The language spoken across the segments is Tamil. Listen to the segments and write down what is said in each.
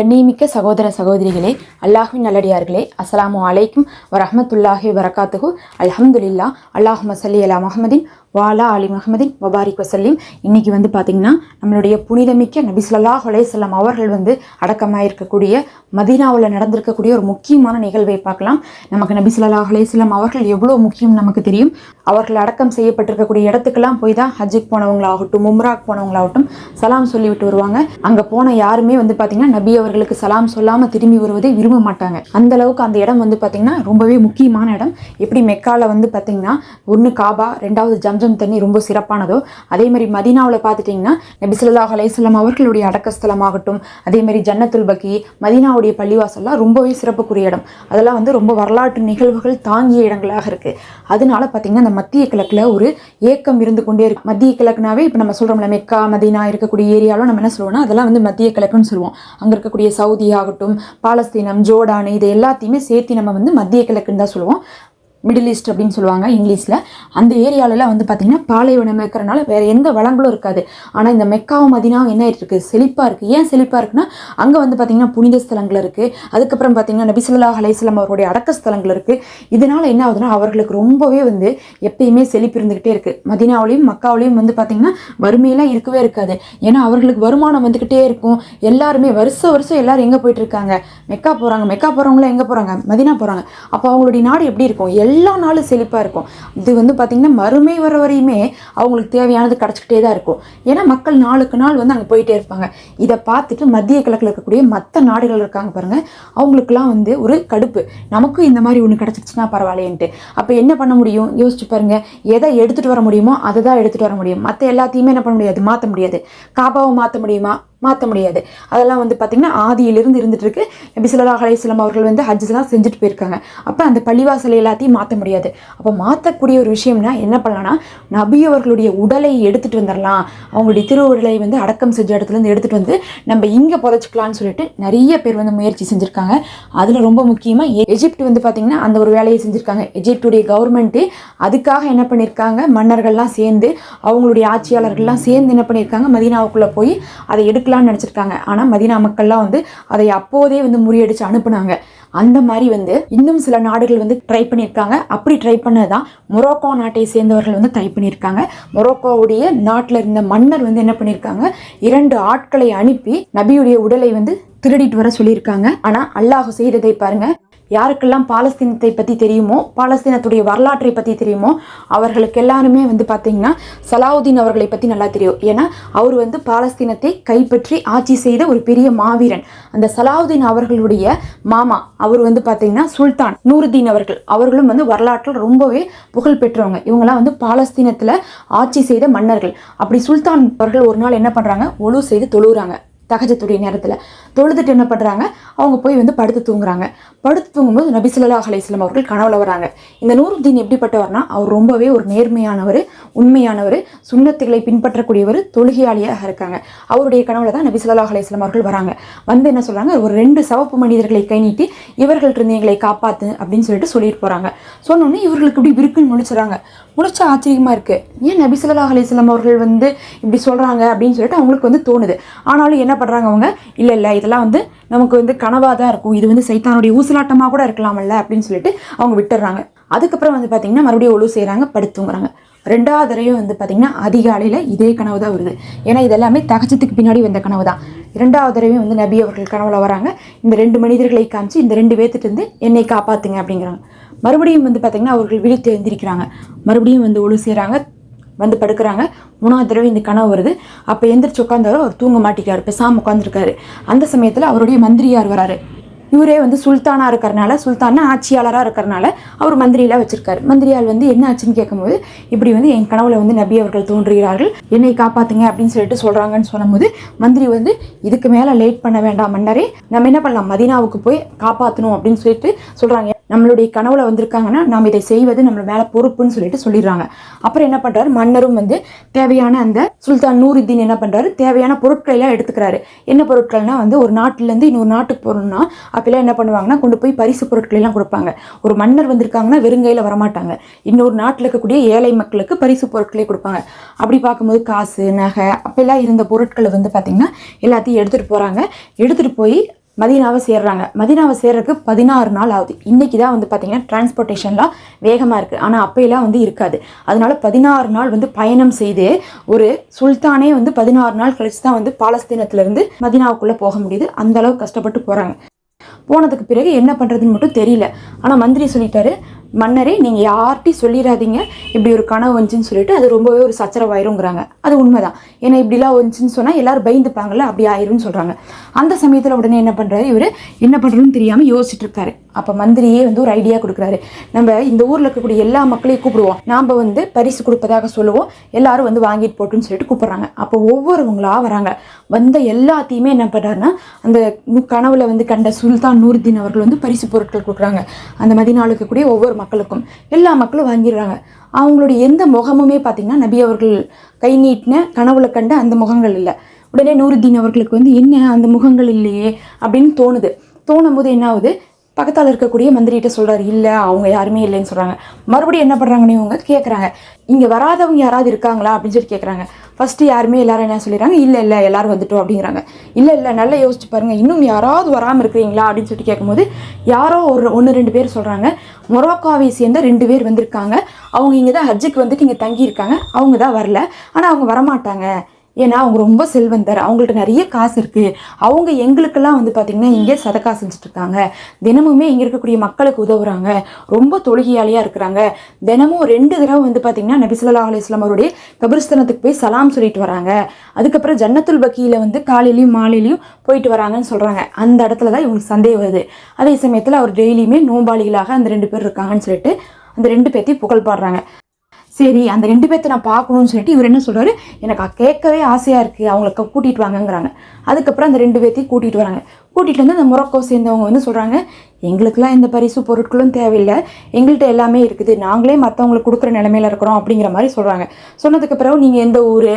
கண்ணியமிக்க சகோதர சகோதரிகளே அல்லாஹின் நல்லடியார்களே அஸ்ஸலாமு அலைக்கும் வரஹ்மத்துல்லாஹி வரகாத்துஹு அல்ஹம்துலில்லா அல்லாஹ் மசல்லி அலா முஹம்மதின் வாலா அலி மஹமதின் வபாரிக் வசல்லிம் இன்னைக்கு வந்து பார்த்திங்கன்னா நம்மளுடைய புனிதமிக்க நபி ஸல்லல்லாஹு அவர்கள் வந்து அடக்கமாக இருக்கக்கூடிய மதீனாவில் நடந்திருக்கக்கூடிய ஒரு முக்கியமான நிகழ்வை பார்க்கலாம். நமக்கு நபி ஸல்லல்லாஹு அவர்கள் எவ்வளோ முக்கியம் நமக்கு தெரியும்? அவர்கள் அடக்கம் செய்யப்பட்டிருக்கக்கூடிய இடத்துக்கெல்லாம் போய் தான் ஹஜ்ஜுக்கு போனவங்களாகட்டும் மும்ராக் போனவங்களாகட்டும் சலாம் சொல்லிவிட்டு வருவாங்க. அங்கே போன யாருமே வந்து பார்த்திங்கன்னா நபி அவர்களுக்கு சலாம் சொல்லாமல் திரும்பி வருவதை விரும்ப மாட்டாங்க. அந்த அளவுக்கு அந்த இடம் வந்து பார்த்திங்கன்னா ரொம்பவே முக்கியமான இடம். எப்படி மெக்காவில் வந்து பார்த்திங்கன்னா ஒன்று காபா ரெண்டாவது ஜம்ஜம் தண்ணி ரொம்ப சிறப்பானதோ அதே மாதிரி மதீனாவில் பார்த்துட்டிங்கன்னா நபி அலையம் அவர்களுடைய அடக்கஸ்தலமாகட்டும் அதே மாதிரி ஜன்னத்துல் பக்கி மதீனாவுடைய பள்ளிவாசல்லாம் ரொம்பவே சிறப்புக்குரிய இடம். அதெல்லாம் வந்து ரொம்ப வரலாற்று நிகழ்வுகள் தாங்கிய இடங்களாக இருக்குது அதனால பார்த்திங்கன்னா இந்த மத்திய கிழக்கில் ஒரு ஏக்கம் இருந்து கொண்டே இருக்கு. மத்திய கிழக்குனாவே இப்போ நம்ம சொல்கிறோம்ல மெக்கா மதீனா இருக்கக்கூடிய ஏரியாவில் நம்ம என்ன சொல்லுவோம்னா அதெல்லாம் வந்து மத்திய கிழக்குன்னு சொல்லுவோம். அங்கே இருக்கக்கூடிய சவுதி ஆகட்டும் பாலஸ்தீனம் ஜோர்டான் இது எல்லாத்தையுமே சேர்த்து நம்ம வந்து மத்திய கிழக்குன்னு தான் சொல்லுவோம். மிடில் ஈஸ்ட் அப்படின்னு சொல்லுவாங்க இங்கிலீஷில். அந்த ஏரியாலலாம் வந்து பார்த்திங்கன்னா பாலைவனம் இருக்கிறனால வேறு எந்த வளங்களும் இருக்காது. ஆனால் இந்த மெக்காவும் மதினாவும் என்ன ஆகிட்டு இருக்குது செழிப்பாக இருக்குது ஏன் செழிப்பாக இருக்குன்னா அங்கே வந்து பார்த்திங்கன்னா புனித ஸ்தலங்கள் இருக்குது அதுக்கப்புறம் பார்த்திங்கன்னா நபிசுல்லா அலையம் அவருடைய அடக்க ஸ்தலங்கள் இருக்குது இதனால் என்ன ஆகுதுன்னா அவர்களுக்கு ரொம்பவே வந்து எப்பயுமே செழிப்பு இருந்துக்கிட்டே இருக்குது மதினாவிலையும் மக்காவிலையும் வந்து பார்த்திங்கன்னா வறுமையெல்லாம் இருக்கவே இருக்காது. ஏன்னா அவர்களுக்கு வருமானம் வந்துக்கிட்டே இருக்கும். எல்லாருமே வருஷம் வருஷம் எல்லாரும் எங்கே போயிட்டு இருக்காங்க? மெக்கா போகிறாங்க மெக்கா போகிறவங்களாம் எங்கே போகிறாங்க மதினா போகிறாங்க அப்போ அவங்களுடைய நாடு எப்படி இருக்கும்? எல்லா நாளும் செழிப்பாக இருக்கும். இது வந்து பார்த்திங்கன்னா மறுமை வர வரையுமே அவங்களுக்கு தேவையானது கிடச்சிக்கிட்டே தான் இருக்கும். ஏன்னா மக்கள் நாளுக்கு நாள் வந்து அங்கே போயிட்டே இருப்பாங்க. இதை பார்த்துட்டு மத்திய கிழக்கில் இருக்கக்கூடிய மற்ற நாடுகள் இருக்காங்க பாருங்கள் அவங்களுக்குலாம் வந்து ஒரு கடுப்பு. நமக்கும் இந்த மாதிரி ஒன்று கிடச்சிருச்சுன்னா பரவாயில்லைன்ட்டு அப்போ என்ன பண்ண முடியும்? யோசிச்சு பாருங்கள் எதை எடுத்துகிட்டு வர முடியுமோ அதை தான் எடுத்துகிட்டு வர முடியும். மற்ற எல்லாத்தையுமே என்ன பண்ண முடியாது? மாற்ற முடியாது. காபாவை மாற்ற முடியுமா? மாற்ற முடியாது. அதெல்லாம் வந்து பார்த்திங்கன்னா ஆதியிலிருந்து இருந்துகிட்ருக்கு இருக்கு. நபி ஸல்லல்லாஹு அவர்கள் வந்து ஹஜ்ஜெலாம் செஞ்சுட்டு போயிருக்காங்க. அப்போ அந்த பள்ளிவாசல் எல்லாத்தையும் மாற்ற முடியாது. அப்போ மாற்றக்கூடிய ஒரு விஷயம்னா என்ன பண்ணலாம்னா நபி அவர்களுடைய உடலை எடுத்துகிட்டு வந்துடலாம் அவங்களுடைய திருவுடலை வந்து அடக்கம் செஞ்ச இடத்துலேருந்து எடுத்துகிட்டு வந்து நம்ம இங்கே புதைச்சிக்கலாம்னு சொல்லிட்டு நிறைய பேர் வந்து முயற்சி செஞ்சுருக்காங்க. அதில் ரொம்ப முக்கியமாக எஜிப்ட் வந்து பார்த்திங்கன்னா அந்த ஒரு வேலையை செஞ்சுருக்காங்க. எஜிப்டுடைய கவர்மெண்ட்டு அதுக்காக என்ன பண்ணியிருக்காங்க மன்னர்கள்லாம் சேர்ந்து அவங்களுடைய ஆட்சியாளர்கள்லாம் சேர்ந்து என்ன பண்ணியிருக்காங்க மதீனாவுக்குள்ளே போய் அதை எடுக்கலாம்னு நினச்சிருக்காங்க. ஆனால் மதினா மக்கள்லாம் வந்து அதை அப்போதே வந்து முறியடிச்சு அனுப்புனாங்க. அந்த மாதிரி வந்து இன்னும் சில நாடுகள் வந்து ட்ரை பண்ணியிருக்காங்க. அப்படி ட்ரை பண்ணதான் மொரோக்கோ நாட்டை சேர்ந்தவர்கள் வந்து ட்ரை பண்ணியிருக்காங்க. மொரோக்கோவுடைய நாட்டில் இருந்த மன்னர் வந்து என்ன பண்ணியிருக்காங்க? இரண்டு ஆட்களை அனுப்பி நபியுடைய உடலை வந்து திருடிட்டு வர சொல்லியிருக்காங்க. ஆனால் அல்லாஹ் செய்ததை பாருங்கள் யாருக்கெல்லாம் பாலஸ்தீனத்தை பற்றி தெரியுமோ பாலஸ்தீனத்துடைய வரலாற்றை பற்றி தெரியுமோ அவர்களுக்கு எல்லாருமே வந்து பார்த்தீங்கன்னா சலாவுதீன் அவர்களை பற்றி நல்லா தெரியும். ஏன்னா அவர் வந்து பாலஸ்தீனத்தை கைப்பற்றி ஆட்சி செய்த ஒரு பெரிய மாவீரன். அந்த சலாவுதீன் அவர்களுடைய மாமா அவர் வந்து பார்த்தீங்கன்னா சுல்தான் நூருதீன் அவர்கள். அவர்களும் வந்து வரலாற்றில் ரொம்பவே புகழ் பெற்றவங்க. இவங்கெல்லாம் வந்து பாலஸ்தீனத்தில் ஆட்சி செய்த மன்னர்கள். அப்படி சுல்தான் அவர்கள் ஒரு நாள் என்ன பண்ணுறாங்க ஒழு செய்து தொழுகிறாங்க தகஜத்துடைய நேரத்தில் தொழுதுட்டு என்ன பண்ணுறாங்க அவங்க போய் வந்து படுத்து தூங்குறாங்க. படுத்து தூங்கும்போது நபிசுல்லா அலையம் அவர்கள் கனவுல வராங்க. இந்த நூருத்தீன் எப்படிப்பட்டவர்னா அவர் ரொம்பவே ஒரு நேர்மையானவர் உண்மையானவர் சுண்ணத்துகளை பின்பற்றக்கூடியவர் தொழுகையாளியாக இருக்காங்க. அவருடைய கனவுல தான் நபிசுல்லா அலையம் அவர்கள் வராங்க. வந்து என்ன சொல்கிறாங்க ஒரு ரெண்டு சவப்பு மனிதர்களை கை நீட்டி இவர்கள்ட்ட இருந்து எங்களை காப்பாற்று அப்படின்னு சொல்லிட்டு சொல்லிட்டு போகிறாங்க சொன்னோன்னே இவர்களுக்கு இப்படி விருக்குன்னு முடிச்சுறாங்க முடிச்சா ஆச்சரியமாக இருக்குது ஏன் நபிசுல்லா அலையம் அவர்கள் வந்து இப்படி சொல்கிறாங்க அப்படின்னு சொல்லிட்டு அவங்களுக்கு வந்து தோணுது. ஆனாலும் என்ன பண்றாங்க அவங்க. இல்லை இல்லை இதெல்லாம் வந்து நமக்கு வந்து கனவாக தான் இருக்கும். இது வந்து சைத்தானுடைய ஊசலாட்டமாக கூட இருக்கலாமல்ல அப்படின்னு சொல்லிட்டு அவங்க விட்டுறாங்க அதுக்கப்புறம் வந்து பார்த்தீங்கன்னா மறுபடியும் ஒழு செய்கிறாங்க படுத்துங்கிறாங்க ரெண்டாவது தடவையும் வந்து பார்த்திங்கன்னா அதிகாலையில் இதே கனவு தான் வருது. ஏன்னா இதெல்லாமே தகச்சத்துக்கு பின்னாடி வந்த கனவு தான். இரண்டாவது தடவையும் வந்து நபி அவர்கள் கனவுல வராங்க. இந்த ரெண்டு மனிதர்களை காமிச்சு இந்த ரெண்டு பேர்த்துட்டு இருந்து என்னை காப்பாற்றுங்க அப்படிங்கிறாங்க. மறுபடியும் வந்து பார்த்திங்கன்னா அவர்கள் விழித்து எழுந்திருக்கிறாங்க மறுபடியும் வந்து ஒழு செய்கிறாங்க வந்து படுக்கிறாங்க. மூணாவது தடவை இந்த கனவு வருது. அப்போ எந்திரிச்சு உட்காந்தாரோ அவர் தூங்க மாட்டிக்காரு பேசாமல் உட்காந்துருக்காரு அந்த சமயத்தில் அவருடைய மந்திரியார் வராரு. இவரே வந்து சுல்தானாக இருக்கிறனால சுல்தானா ஆட்சியாளராக இருக்கிறனால அவர் மந்திரியில் வச்சிருக்காரு. மந்திரியால் வந்து என்ன ஆச்சுன்னு கேட்கும்போது இப்படி வந்து என் கனவுல வந்து நபி அவர்கள் தோன்றுகிறார்கள் என்னை காப்பாத்துங்க அப்படின்னு சொல்லிட்டு சொல்கிறாங்கன்னு சொல்லும்போது மந்திரி வந்து இதுக்கு மேலே லேட் பண்ண வேண்டாம் மன்னரே நம்ம என்ன பண்ணலாம்? மதீனாவுக்கு போய் காப்பாற்றணும் அப்படின்னு சொல்லிட்டு சொல்கிறாங்க நம்மளுடைய கனவுல வந்திருக்காங்கன்னா நாம் இதை செய்வது நம்ம மேலே பொறுப்புன்னு சொல்லிட்டு சொல்லிடுறாங்க. அப்புறம் என்ன பண்ணுறாரு மன்னரும் வந்து தேவையான அந்த சுல்தான் நூருத்தீன் என்ன பண்ணுறாரு தேவையான பொருட்களை எல்லாம் எடுத்துக்கிறாரு. என்ன பொருட்கள்னா வந்து ஒரு நாட்டிலேருந்து இன்னொரு நாட்டுக்கு போகணும்னா அப்பெல்லாம் என்ன பண்ணுவாங்கன்னா கொண்டு போய் பரிசு பொருட்கள் எல்லாம் கொடுப்பாங்க. ஒரு மன்னர் வந்திருக்காங்கன்னா வெறுங்கையில் வரமாட்டாங்க. இன்னொரு நாட்டில் இருக்கக்கூடிய ஏழை மக்களுக்கு பரிசு பொருட்களே கொடுப்பாங்க. அப்படி பார்க்கும்போது காசு நகை அப்பெல்லாம் இருந்த பொருட்களை வந்து பார்த்திங்கன்னா எல்லாத்தையும் எடுத்துகிட்டு போகிறாங்க எடுத்துகிட்டு போய் மதீனாவை சேர்றாங்க. மதீனாவை சேர்றதுக்கு பதினாறு நாள் ஆகுது. இன்னைக்கு தான் வந்து பார்த்தீங்கன்னா டிரான்ஸ்போர்ட்டேஷன்லாம் வேகமாக இருக்குது ஆனால் அப்போயெல்லாம் வந்து இருக்காது. அதனால பதினாறு நாள் வந்து பயணம் செய்து ஒரு சுல்தானே வந்து பதினாறு நாள் கழிச்சு தான் வந்து பாலஸ்தீனத்துலேருந்து மதீனாவுக்குள்ளே போக முடியுது. அந்த கஷ்டப்பட்டு போகிறாங்க போனதுக்கு பிறகு என்ன பண்ணுறதுன்னு மட்டும் தெரியல. ஆனால் மந்திரி சொல்லிட்டாரு மன்னரே நீங்கள் யார்கிட்டையும் சொல்லிடாதீங்க. இப்படி ஒரு கனவு வந்துச்சுன்னு சொல்லிட்டு அது ரொம்பவே ஒரு சச்சரவாயிருங்கிறாங்க. அது உண்மைதான். ஏன்னா இப்படிலாம் வந்துச்சுன்னு சொன்னால் எல்லோரும் பயந்துப்பாங்கள்ல அப்படி ஆயிரும்னு சொல்கிறாங்க அந்த சமயத்தில் உடனே என்ன பண்ணுறாரு இவர்? என்ன பண்ணுறதுன்னு தெரியாமல் யோசிச்சுட்டு இருக்காரு அப்போ மந்திரியே வந்து ஒரு ஐடியா கொடுக்குறாரு. நம்ம இந்த ஊரில் இருக்கக்கூடிய எல்லா மக்களையும் கூப்பிடுவோம். நாம் வந்து பரிசு கொடுப்பதாக சொல்லுவோம். எல்லாரும் வந்து வாங்கிட்டு போட்டுன்னு சொல்லிட்டு கூப்பிட்றாங்க. அப்போ ஒவ்வொருவங்களா வராங்க. வந்த எல்லாத்தையுமே என்ன பண்ணுறாருன்னா அந்த கனவுல வந்து கண்ட சுல்தான் நூறுதீன் அவர்கள் வந்து பரிசு பொருட்கள் கொடுக்குறாங்க. அந்த மதினால கூடிய ஒவ்வொரு மக்களுக்கும் எல்லா மக்களும் வாங்கிடுறாங்க. அவங்களுடைய எந்த முகமுமே பார்த்தீங்கன்னா நபி அவர்கள் கை நீட்டின கனவுல கண்ட அந்த முகங்கள் இல்லை. உடனே நூருதீன் அவர்களுக்கு வந்து என்ன? அந்த முகங்கள் இல்லையே? அப்படின்னு தோணுது. தோணும் போது என்ன ஆகுது? பக்கத்தால் இருக்கக்கூடிய மந்திரிகிட்ட சொல்கிறார் இல்லை அவங்க யாருமே இல்லைன்னு சொல்கிறாங்க மறுபடியும் என்ன பண்ணுறாங்கன்னு இவங்க கேட்குறாங்க இங்கே வராதவங்க யாராவது இருக்காங்களா? அப்படின்னு சொல்லி கேட்குறாங்க ஃபஸ்ட்டு யாருமே எல்லாரும் என்ன சொல்லிடுறாங்க? இல்லை இல்லை எல்லோரும் வந்துட்டோம் அப்படிங்கிறாங்க. இல்லை இல்லை நல்லா யோசிச்சு பாருங்கள் இன்னும் யாராவது வராமல் இருக்கிறீங்களா? அப்படின்னு சொல்லிட்டு கேட்கும்போது யாரோ ஒரு ஒன்று ரெண்டு பேர் சொல்கிறாங்க மொரோக்காவை சேர்ந்த ரெண்டு பேர் வந்திருக்காங்க. அவங்க இங்கே தான் ஹஜ்ஜுக்கு வந்துட்டு இங்கே தங்கியிருக்காங்க. அவங்க தான் வரல. ஆனால் அவங்க வரமாட்டாங்க. ஏன்னா அவங்க ரொம்ப செல்வந்தர். அவங்கள்ட்ட நிறைய காசு இருக்குது அவங்க எங்களுக்கெல்லாம் வந்து பார்த்திங்கன்னா இங்கே சதக்கா செஞ்சுட்டு இருக்காங்க. தினமுமே இங்கே இருக்கக்கூடிய மக்களுக்கு உதவுறாங்க. ரொம்ப தொழுகையாளியாக இருக்கிறாங்க. தினமும் ரெண்டு தடவை வந்து பார்த்திங்கன்னா நபிசுல்லா ஸல்லல்லாஹு அவருடைய கபிரிஸ்தானத்துக்கு போய் சலாம் சொல்லிட்டு வராங்க. அதுக்கப்புறம் ஜன்னத்துல் பக்கியில் வந்து காலையிலையும் மாலையிலையும் போயிட்டு வராங்கன்னு சொல்கிறாங்க அந்த இடத்துல தான் இவங்களுக்கு சந்தேகம் வருது. அதே சமயத்தில் அவர் டெய்லியுமே நோம்பாளிகளாக அந்த ரெண்டு பேர் இருக்காங்கன்னு சொல்லிட்டு அந்த ரெண்டு பேர்த்தையும் புகழ் பாடுறாங்க. சரி அந்த ரெண்டு பேர்த்த நான் பார்க்கணும்னு சொல்லிட்டு இவர் என்ன சொல்கிறாரு எனக்கு கேட்கவே ஆசையாக இருக்குது அவங்களுக்கு கூட்டிகிட்டு வாங்கங்கிறாங்க. அதுக்கப்புறம் அந்த ரெண்டு பேர்த்தையும் கூட்டிகிட்டு வராங்க. கூட்டிகிட்டு வந்து அந்த முறக்கோ சேர்ந்தவங்க வந்து சொல்கிறாங்க எங்களுக்கெல்லாம் எந்த பரிசு பொருட்களும் தேவையில்லை. எங்கள்கிட்ட எல்லாமே இருக்குது. நாங்களே மற்றவங்களுக்கு கொடுக்குற நிலமையில இருக்கிறோம் அப்படிங்கிற மாதிரி சொல்கிறாங்க சொன்னதுக்கு பிறகு நீங்கள் எந்த ஊர்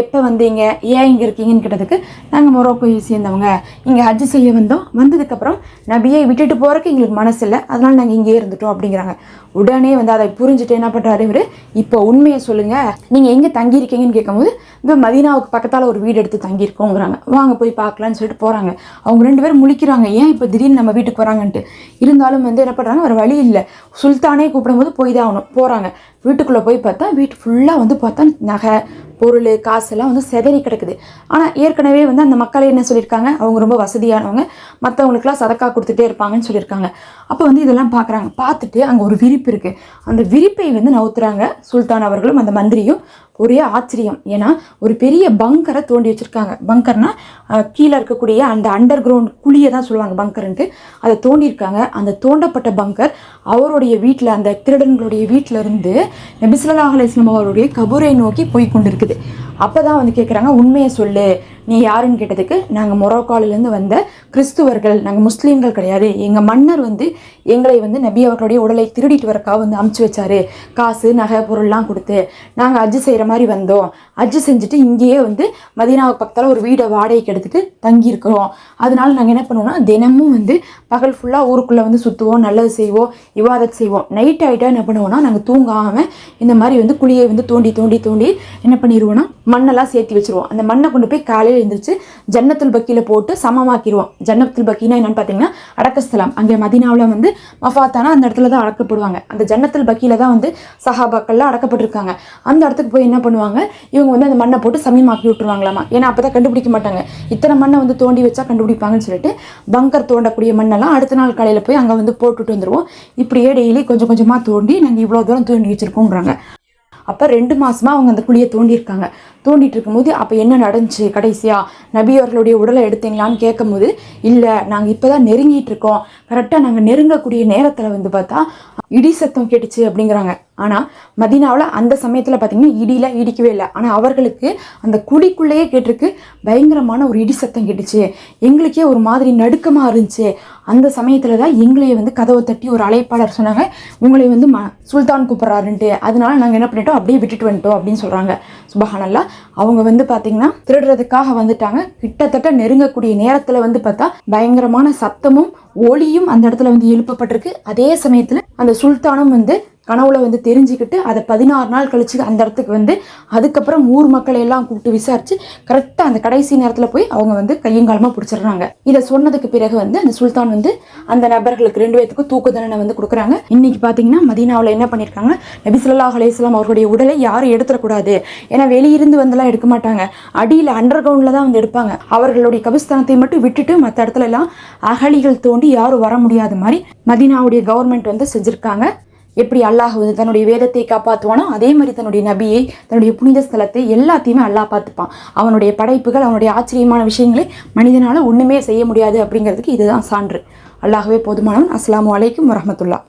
எப்போ வந்தீங்க ஏன் இங்கே இருக்கீங்கன்னு கேட்டதுக்கு நாங்கள் மொரோக்கோயை சேர்ந்தவங்க. இங்கே ஹஜ் செய்ய வந்தோம். வந்ததுக்கப்புறம் நபியை விட்டுட்டு போகிறக்கு எங்களுக்கு மனசு இல்லை. அதனால் நாங்கள் இங்கேயே இருந்துட்டோம் அப்படிங்கிறாங்க. உடனே வந்து அதை புரிஞ்சுட்டு என்ன பண்ணுறாரு இவர்? இப்போ உண்மையை சொல்லுங்கள் நீங்கள் எங்கே தங்கியிருக்கீங்கன்னு கேட்கும்போது இந்த மதீனாவுக்கு பக்கத்தால் ஒரு வீடு எடுத்து தங்கியிருக்கோங்கிறாங்க வாங்க போய் பார்க்கலான்னு சொல்லிட்டு போகிறாங்க அவங்க ரெண்டு பேரும் முழிக்கிறாங்க ஏன் இப்போ திடீர்னு நம்ம வீட்டுக்கு வராங்கன்ட்டு? இருந்தாலும் வந்து என்ன பண்ணுறாங்க வேறு வழி இல்லை. சுல்தானே கூப்பிடும்போது போய் தான் ஆகணும் போகிறாங்க வீட்டுக்குள்ளே போய் பார்த்தா வீட்டு ஃபுல்லாக வந்து பார்த்தா நகை பொருள் காசெல்லாம் வந்து செதறி கிடக்குது. ஆனால் ஏற்கனவே வந்து அந்த மக்கள் என்ன சொல்லியிருக்காங்க அவங்க ரொம்ப வசதியானவங்க மற்றவங்களுக்குலாம் சதக்கா கொடுத்துட்டே இருப்பாங்கன்னு சொல்லியிருக்காங்க. அப்போ வந்து இதெல்லாம் பார்க்குறாங்க பார்த்துட்டு அங்கே ஒரு விரிப்பு இருக்குது அந்த விரிப்பை வந்து நவுத்துறாங்க சுல்தான் அவர்களும் அந்த மந்திரியும். ஒரே ஆச்சரியம். ஏன்னா ஒரு பெரிய பங்கரை தோண்டி வச்சுருக்காங்க. பங்கர்னா கீழே இருக்கக்கூடிய அந்த அண்டர் கிரவுண்ட் குழியை தான் சொல்லுவாங்க பங்கர்ன்ட்டு அதை தோண்டியிருக்காங்க. அந்த தோண்டப்பட்ட பங்கர் அவருடைய வீட்டில் அந்த திருடன்களுடைய வீட்டில் இருந்து நபிசுல்லாஹ் அலிஸ்லாம் அவருடைய கபூரை நோக்கி போய் கொண்டிருக்குது. அப்போ தான் வந்து கேட்குறாங்க உண்மையை சொல்லு. நீ யாருன்னு கேட்டதுக்கு நாங்கள் மொரோக்காலிலேருந்து வந்த கிறிஸ்துவர்கள் நாங்கள் முஸ்லீம்கள் கிடையாது. எங்கள் மன்னர் வந்து எங்களை வந்து நபி அவர்களுடைய உடலை திருடிட்டு வரக்காக வந்து அமுச்சு வச்சாரு. காசு நகை பொருள்லாம் கொடுத்து. நாங்கள் அஜ்ஜு செய்கிற மாதிரி வந்தோம். அஜ்ஜு செஞ்சுட்டு இங்கேயே வந்து மதீனாவுக்கு பக்கத்தில் ஒரு வீடை வாடகைக்கு எடுத்துட்டு தங்கியிருக்கிறோம். அதனால நாங்கள் என்ன பண்ணுவோம்னா தினமும் வந்து பகல் ஃபுல்லாக ஊருக்குள்ளே வந்து சுற்றுவோம் நல்லது செய்வோம் விவாதத்தை செய்வோம். நைட் ஆகிட்டா என்ன பண்ணுவோம்னா நாங்கள் தூங்காமல் இந்த மாதிரி வந்து குழியை வந்து தோண்டி தோண்டி தோண்டி என்ன பண்ணிடுவோம்னா மண்ணெல்லாம் சேர்த்து வச்சிருவோம். அந்த மண்ணை கொண்டு போய் காலையில் எழுந்திரிச்சு ஜன்னத்துல் பக்கியில் போட்டு சமமாக்கிடுவோம் ஜன்னத்துல் பக்கினா என்னன்னு பார்த்தீங்கன்னா அடக்கஸ்தலம். அங்கே மதீனாவில் வந்து மஃபாத்தானா அந்த இடத்துல தான் அடக்கப்படுவாங்க. அந்த ஜன்னத்துல் பக்கியில் தான் வந்து சஹாபாக்கள்லாம் அடக்கப்பட்டிருக்காங்க. அந்த இடத்துக்கு போய் என்ன பண்ணுவாங்க? இவங்க வந்து அந்த மண்ணை போட்டு சமயமாக்கி விட்டுருவாங்களாமா? ஏன்னா அப்போ தான் கண்டுபிடிக்க மாட்டாங்க. இத்தனை மண்ணை வந்து தோண்டி வச்சா கண்டுபிடிப்பாங்கன்னு சொல்லிட்டு பங்கர் தோண்டக்கூடிய மண்ணெல்லாம் அடுத்த நாள் காலையில் போய் அங்கே வந்து போட்டுட்டு வந்துடுவோம் இப்படியே டெய்லி கொஞ்சம் கொஞ்சமாக தோண்டி நாங்கள் இவ்வளோ தூரம் தோண்டி வச்சுருக்கோங்கிறாங்க அப்போ ரெண்டு மாசமா அவங்க அந்த குழியை தோண்டியிருக்காங்க. தோண்டிட்டு இருக்கும்போது அப்போ என்ன நடந்துச்சு? கடைசியாக நபி அவர்களுடைய உடலை எடுத்தீங்களான்னு கேட்கும்போது இல்லை நாங்கள் இப்போ தான் நெருங்கிட்டு இருக்கோம் கரெக்டாக நாங்கள் நெருங்கக்கூடிய நேரத்தில் வந்து பார்த்தா இடி சத்தம் கேட்டுச்சு அப்படிங்கிறாங்க. ஆனால் மதீனாவில் அந்த சமயத்தில் பார்த்தீங்கன்னா இடிலாம் இடிக்கவே இல்லை. ஆனால் அவர்களுக்கு அந்த குழிக்குள்ளேயே கேட்டிருக்கு பயங்கரமான ஒரு இடி சத்தம் கேட்டுச்சு. எங்களுக்கே ஒரு மாதிரி நடுக்கமாக இருந்துச்சு. அந்த சமயத்தில் தான் எங்களையே வந்து கதவை தட்டி ஒரு அழைப்பாளர் சொன்னாங்க உங்களை வந்து ம சுல்தான் கூப்பிட்றாருன்ட்டு. அதனால நாங்கள் என்ன பண்ணிட்டோம்? அப்படியே விட்டுட்டு வந்துட்டோம் அப்படின்னு சொல்கிறாங்க சுபஹானல்லா. அவங்க வந்து பார்த்தீங்கன்னா திருடுறதுக்காக வந்துட்டாங்க. கிட்டத்தட்ட நெருங்கக்கூடிய நேரத்தில் வந்து பார்த்தா பயங்கரமான சத்தமும் ஒளியும் அந்த இடத்துல வந்து எழுப்பப்பட்டிருக்கு. அதே சமயத்தில் அந்த சுல்தானும் வந்து கனவுல வந்து தெரிஞ்சுக்கிட்டு அதை பதினாறு நாள் கழிச்சு அந்த இடத்துக்கு வந்து அதுக்கப்புறம் ஊர் மக்களை எல்லாம் கூப்பிட்டு விசாரிச்சு கரெக்டாக அந்த கடைசி நேரத்தில் போய் அவங்க வந்து கையங்காலமாக பிடிச்சிடுறாங்க. இதை சொன்னதுக்கு பிறகு வந்து அந்த சுல்தான் வந்து அந்த நபர்களுக்கு ரெண்டு பேத்துக்கும் தூக்கு தண்டனை வந்து கொடுக்குறாங்க. இன்னைக்கு பார்த்தீங்கன்னா மதீனாவில் என்ன பண்ணியிருக்காங்க நபி அலையம் அவருடைய அவர்களுடைய உடலை யாரும் எடுத்துடக்கூடாது. ஏன்னா வெளியிருந்து வந்தெல்லாம் எடுக்க மாட்டாங்க. அடியில் அண்டர் கிரவுண்டில் தான் வந்து எடுப்பாங்க. அவர்களுடைய கபிஸ்தானத்தை மட்டும் விட்டுட்டு மற்ற இடத்துல எல்லாம் அகழிகள் தோண்டி யாரும் வர முடியாத மாதிரி மதீனாவுடைய கவர்மெண்ட் வந்து செஞ்சுருக்காங்க. எப்படி அல்லாஹ் வந்து தன்னுடைய வேதத்தை காப்பாற்றுவானோ அதே மாதிரி தன்னுடைய நபியை தன்னுடைய புனித ஸ்தலத்தை எல்லாத்தையுமே அல்லாஹ் பார்த்துப்பான். அவனுடைய படைப்புகள் அவனுடைய ஆச்சரியமான விஷயங்களை மனிதனால் ஒன்றுமே செய்ய முடியாது அப்படிங்கிறதுக்கு இதுதான் சான்று. அல்லாஹ்வே போதுமானவன். அஸ்லாம் அலைக்கும் வரமத்துல்லா